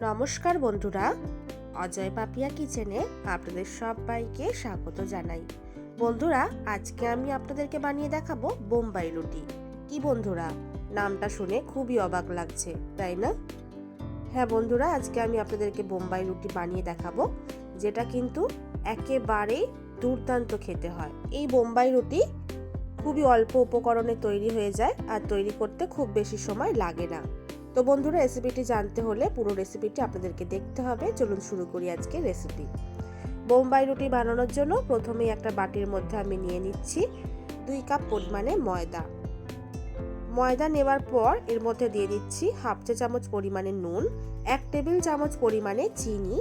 নমস্কার বন্ধুরা, অজয় পাপিয়া কিচেনে আপনাদের সবাইকে স্বাগত জানাই। বন্ধুরা, আজকে আমি আপনাদেরকে বানিয়ে দেখাবো বোম্বাই রুটি। কি বন্ধুরা, নামটা শুনে খুবই অবাক লাগছে, তাই না? হ্যাঁ বন্ধুরা, আজকে আমি আপনাদেরকে বোম্বাই রুটি বানিয়ে দেখাবো, যেটা কিন্তু একেবারেই দুর্দান্ত খেতে হয়। এই বোম্বাই রুটি খুবই অল্প উপকরণে তৈরি হয়ে যায় আর তৈরি করতে খুব বেশি সময় লাগে না। তো বন্ধুরা রেসিপিটি জানতে হলে পুরো রেসিপিটি আপনাদেরকে দেখতে হবে। চলুন শুরু করি আজকে রেসিপি বোম্বাই রুটি বানানোর জন্য প্রথমেই একটা বাটির মধ্যে আমি নিয়ে নিচ্ছি দুই কাপ পরিমাণে ময়দা। ময়দা নেওয়ার পর এর মধ্যে দিয়ে দিচ্ছি হাফ চা চামচ পরিমাণে নুন, এক টেবিল চামচ পরিমাণে চিনি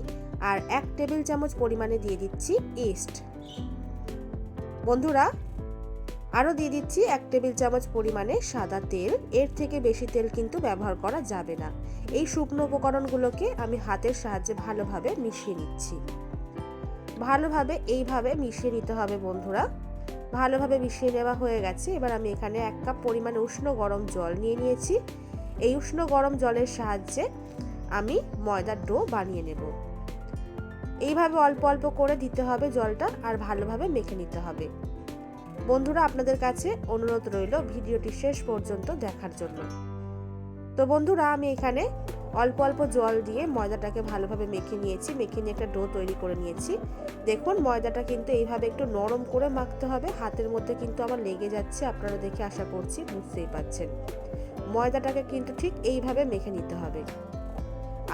আর এক টেবিল চামচ পরিমাণে দিয়ে দিচ্ছি ইস্ট। বন্ধুরা আরও দিয়ে দিচ্ছি এক টেবিল চামচ পরিমাণে সাদা তেল। এর থেকে বেশি তেল কিন্তু ব্যবহার করা যাবে না। এই শুকনো উপকরণগুলোকে আমি হাতের সাহায্যে ভালোভাবে মিশিয়ে নিচ্ছি। ভালোভাবে এইভাবে মিশিয়ে নিতে হবে বন্ধুরা। ভালোভাবে মিশিয়ে নেওয়া হয়ে গেছে। এবার আমি এখানে এক কাপ পরিমাণে উষ্ণ গরম জল নিয়ে নিয়েছি। এই উষ্ণ গরম জলের সাহায্যে আমি ময়দার ডো বানিয়ে নেব। এইভাবে অল্প অল্প করে দিতে হবে জলটা আর ভালোভাবে মেখে নিতে হবে। বন্ধুরা, আপনাদের কাছে অনুরোধ রইল ভিডিওটি শেষ পর্যন্ত দেখার জন্য। তো বন্ধুরা, আমি এখানে অল্প অল্প জল দিয়ে ময়দাটাকে ভালোভাবে মেখে নিয়েছি। মেখে নিয়ে একটা ডো তৈরি করে নিয়েছি। দেখুন, ময়দাটা কিন্তু এইভাবে একটু নরম করে মাখতে হবে। হাতের মধ্যে কিন্তু আমার লেগে যাচ্ছে, আপনারা দেখে আশা করছি বুঝতেই পাচ্ছেন। ময়দাটাকে কিন্তু ঠিক এইভাবে মেখে নিতে হবে।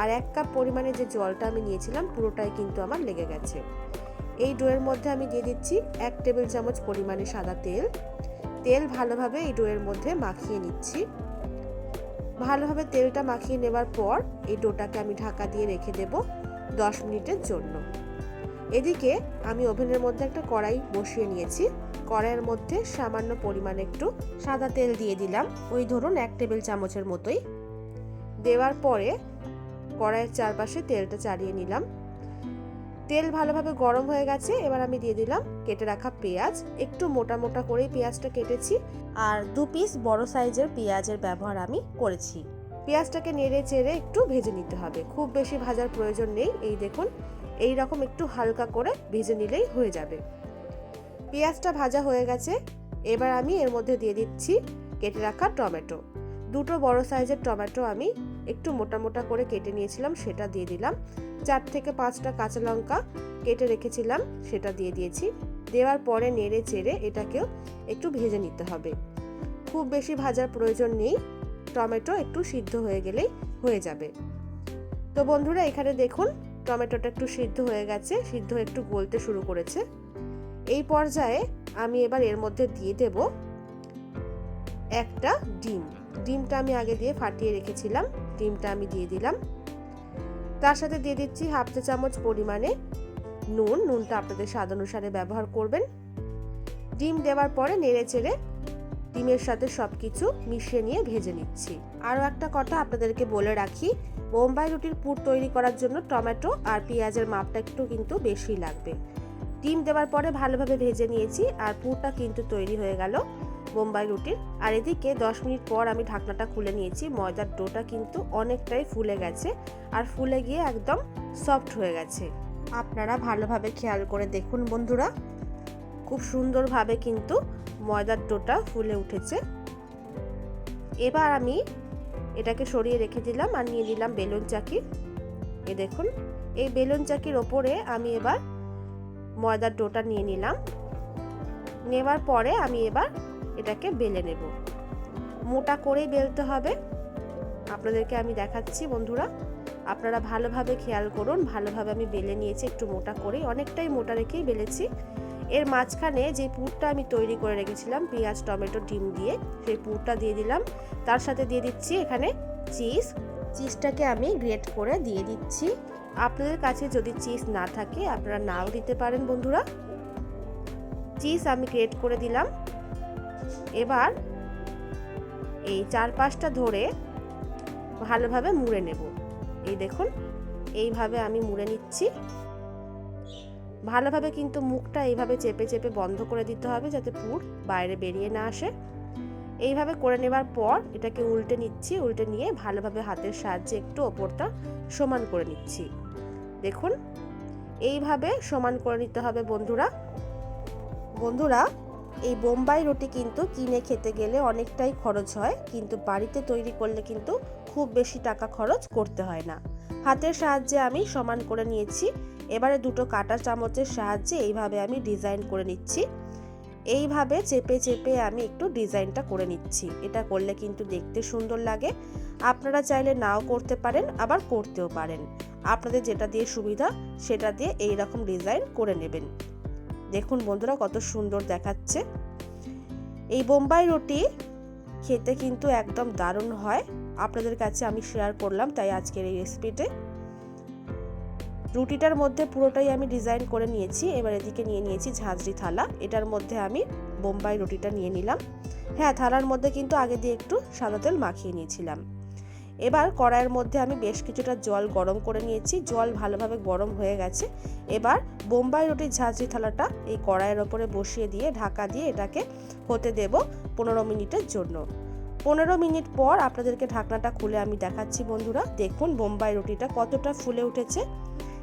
আর এক কাপ পরিমাণে যে জলটা আমি নিয়েছিলাম, পুরোটাই কিন্তু আমার লেগে গেছে। এই ডোয়ের মধ্যে আমি দিয়ে দিচ্ছি এক টেবিল চামচ পরিমাণে সাদা তেল। তেল ভালোভাবে এই ডোয়ের মধ্যে মাখিয়ে নিচ্ছি। ভালোভাবে তেলটা মাখিয়ে নেবার পর এই ডোটাকে আমি ঢাকা দিয়ে রেখে দেব দশ মিনিটের জন্য। এদিকে আমি ওভেনের মধ্যে একটা কড়াই বসিয়ে নিয়েছি। কড়াইয়ের মধ্যে সামান্য পরিমাণে একটু সাদা তেল দিয়ে দিলাম। ওই ধরুন এক টেবিল চামচের মতোই। দেওয়ার পরে কড়াইয়ের চারপাশে তেলটা চালিয়ে নিলাম। তেল ভালোভাবে গরম হয়ে গেছে, এবার আমি দিয়ে দিলাম কেটে রাখা পেঁয়াজ। একটু মোটা মোটা করেই পেঁয়াজটা কেটেছি, আর দু পিস বড় সাইজের পেঁয়াজের ব্যবহার আমি করেছি। পেঁয়াজটাকে নেড়ে চেড়ে একটু ভেজে নিতে হবে, খুব বেশি ভাজার প্রয়োজন নেই, এই দেখুন এই রকম একটু হালকা করে ভেজে নিলেই হয়ে যাবে। পেঁয়াজটা ভাজা হয়ে গেছে, এবার আমি এর মধ্যে দিয়ে দিচ্ছি কেটে রাখা টমেটো। দুটো বড় সাইজের টমেটো আমি একটু মোটা মোটা করে কেটে নিয়েছিলাম, সেটা দিয়ে দিলাম। চার থেকে পাঁচটা কাঁচা লঙ্কা কেটে রেখেছিলাম, সেটা দিয়ে দিয়েছি। দেওয়ার পরে নেড়ে চেড়ে এটাকেও একটু ভেজে নিতে হবে। খুব বেশি ভাজার প্রয়োজন নেই, টমেটো একটু সিদ্ধ হয়ে গেলেই হয়ে যাবে। তো বন্ধুরা, এখানে দেখুন, টমেটোটা একটু সিদ্ধ হয়ে গেছে, সিদ্ধ একটু গলতে শুরু করেছে। এই পর্যায়ে আমি এবার এর মধ্যে দিয়ে দেব একটা ডিম। ডিমটা আমি আগে দিয়ে ফাটিয়ে রেখেছিলাম। ডিমটা আমি দিয়ে দিলাম। তার সাথে দিয়ে দিচ্ছি হাফ চা চামচ পরিমাণে নুন। নুনটা আপনাদের স্বাদ অনুসারে ব্যবহার করবেন। ডিম দেওয়ার পরে নেড়ে চেড়ে ডিমের সাথে সব কিছু মিশিয়ে নিয়ে ভেজে নিচ্ছি। আরও একটা কথা আপনাদেরকে বলে রাখি, বোম্বাই রুটির পুর তৈরি করার জন্য টমেটো আর পেঁয়াজের মাপটা একটু কিন্তু বেশি লাগবে। ডিম দেওয়ার পরে ভালোভাবে ভেজে নিয়েছি আর পুরটা কিন্তু তৈরি হয়ে গেল। বোম্বাই রুটির। আর এদিকে দশ মিনিট পর আমি ঢাকনাটা খুলে নিয়েছি। ময়দার ডোটা কিন্তু অনেকটাই ফুলে গেছে আর ফুলে গিয়ে একদম সফট হয়ে গেছে। আপনারা ভালোভাবে খেয়াল করে দেখুন বন্ধুরা। খুব সুন্দরভাবে কিন্তু ময়দার ডোটা ফুলে উঠেছে। এবার আমি এটাকে সরিয়ে রেখে দিলাম আর নিয়ে নিলাম বেলুন চাকি। এ দেখুন, এই বেলুন চাকির ওপরে আমি এবার ময়দার ডোটা নিয়ে নিলাম। নেবার পরে আমি এবার এটাকে বেলে নেব। মোটা করেই বেলতে হবে। আপনাদেরকে আমি দেখাচ্ছি বন্ধুরা। আপনারা ভালোভাবে খেয়াল করুন, ভালোভাবে আমি বেলে নিয়েছি একটু মোটা করেই। অনেকটাই মোটা রেখেই বেলেছি। এর মাঝখানে যে পুরটা আমি তৈরি করে রেখেছিলাম, পেঁয়াজ, টমেটো, ডিম দিয়ে, সেই পুরটা দিয়ে দিলাম। তার সাথে দিয়ে দিচ্ছি এখানে চিজ। চিজটাকে আমি গ্রেট করে দিয়ে দিচ্ছি। আপনাদের কাছে যদি চিজ না থাকে, আপনারা নাও দিতে পারেন বন্ধুরা। চিজ আমি গ্রেট করে দিলাম। এবার এই চার পাঁচটা ধরে ভালোভাবে মুড়ে নেব। এই দেখুন, এইভাবে আমি মুড়ে নিচ্ছি। ভালোভাবে কিন্তু মুখটা এইভাবে চেপে চেপে বন্ধ করে দিতে হবে যাতে পুর বাইরে বেরিয়ে না আসে। এইভাবে করে নেবার পর এটাকে উল্টে নিচ্ছি, উল্টে নিয়ে ভালোভাবে হাতের সাহায্যে একটু ওপরটা সমান করে নিচ্ছি। দেখুন, এইভাবে সমান করে নিতে হবে বন্ধুরা। বন্ধুরা এই বোম্বাই রুটি কিন্তু কিনে খেতে গেলে অনেকটাই খরচ হয়, কিন্তু বাড়িতে তৈরি করলে কিন্তু খুব বেশি টাকা খরচ করতে হয় না। হাতের সাহায্যে আমি সমান করে নিয়েছি। এবারে দুটো কাটা চামচের সাহায্যে এইভাবে আমি ডিজাইন করে নিচ্ছি। এইভাবে চেপে চেপে আমি একটু ডিজাইনটা করে নিচ্ছি। এটা করলে কিন্তু দেখতে সুন্দর লাগে। আপনারা চাইলে নাও করতে পারেন, আবার করতেও পারেন। আপনাদের যেটা দিয়ে সুবিধা, সেটা দিয়ে এই রকম ডিজাইন করে নেবেন। দেখুন বন্ধুরা কত সুন্দর দেখাচ্ছে। এই বোম্বাই রুটি খেতে কিন্তু একদম দারুণ হয়। আপনাদের কাছে আমি শেয়ার করলাম তাই আজকের এই রেসিপিতে রুটিটার মধ্যে পুরোটাই আমি ডিজাইন করে নিয়েছি। এবার এদিকে নিয়ে নিয়েছি ঝাঁঝরি থালা। এটার মধ্যে আমি বোম্বাই রুটিটা নিয়ে নিলাম। হ্যাঁ থালার মধ্যে কিন্তু আগে দিয়ে একটু সাদা তেল মাখিয়ে নিয়েছিলাম। এবার কড়াইয়ের মধ্যে আমি বেশ কিছুটা জল গরম করে নিয়েছি। জল ভালোভাবে গরম হয়ে গেছে। এবার বোম্বাই রুটির ঝাঁঝরি থালাটা এই কড়াইয়ের ওপরে বসিয়ে দিয়ে ঢাকা দিয়ে এটাকে হতে দেব পনেরো মিনিটের জন্য। পনেরো মিনিট পর আপনাদেরকে ঢাকনাটা খুলে আমি দেখাচ্ছি বন্ধুরা। দেখুন বোম্বাই রুটিটা কতটা ফুলে উঠেছে।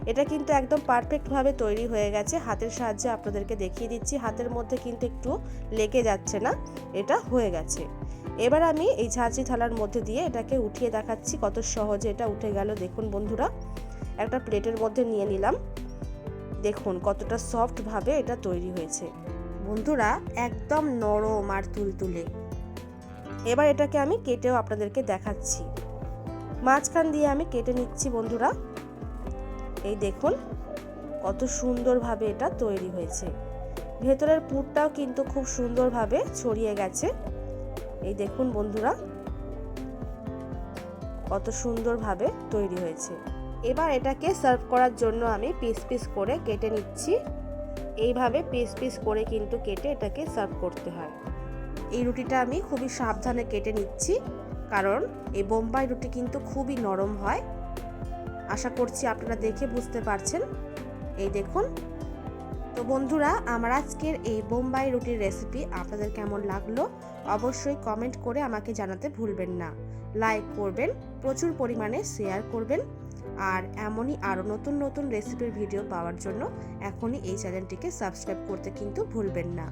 এটা কিন্তু একদম পারফেক্টভাবে তৈরি হয়ে গেছে। হাতের সাহায্যে আপনাদেরকে দেখিয়ে দিচ্ছি। হাতের মধ্যে কিন্তু একটু লেগে যাচ্ছে না। এটা হয়ে গেছে। এবার আমি এই ঝাঁঝরি থালার মধ্যে দিয়ে এটাকে উঠিয়ে দেখাচ্ছি কত সহজে এটা উঠে গেল। দেখুন বন্ধুরা, একটা প্লেটের মধ্যে নিয়ে নিলাম। দেখুন কতটা সফটভাবে এটা তৈরি হয়েছে। বন্ধুরা, একদম নরম আর তুলতুলে। এবার এটাকে আমি কেটেও আপনাদেরকে দেখাচ্ছি। মাঝখান দিয়ে আমি কেটে নিচ্ছি বন্ধুরা। এই দেখুন কত সুন্দরভাবে এটা তৈরি হয়েছে। ভেতরের পুরটাও কিন্তু খুব সুন্দরভাবে ছড়িয়ে গেছে। এই দেখুন বন্ধুরা, কত সুন্দরভাবে তৈরি হয়েছে। এবার এটাকে সার্ভ করার জন্য আমি পিস পিস করে কেটে নিচ্ছি। এইভাবে পিস পিস করে কিন্তু কেটে এটাকে সার্ভ করতে হয়। এই রুটিটা আমি খুবই সাবধানে কেটে নিচ্ছি, কারণ এই বোম্বাই রুটি কিন্তু খুবই নরম হয়। আশা করছি আপনারা দেখে বুঝতে পারছেন। এই দেখুন, তো বন্ধুরা, আমার আজকের এই বোম্বাই রুটির রেসিপি আপনাদের কেমন লাগল? অবশ্যই কমেন্ট করে আমাকে জানাতে ভুলবেন না। লাইক করবেন, প্রচুর পরিমাণে শেয়ার করবেন, আর এমনই আরও নতুন নতুন রেসিপির ভিডিও পাওয়ার জন্য এখনই এই চ্যানেলটিকে সাবস্ক্রাইব করতে কিন্তু ভুলবেন না।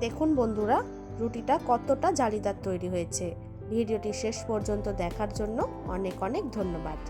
দেখুন বন্ধুরা, রুটিটা কতটা জালিদার তৈরি হয়েছে। ভিডিওটি শেষ পর্যন্ত দেখার জন্য অনেক অনেক ধন্যবাদ।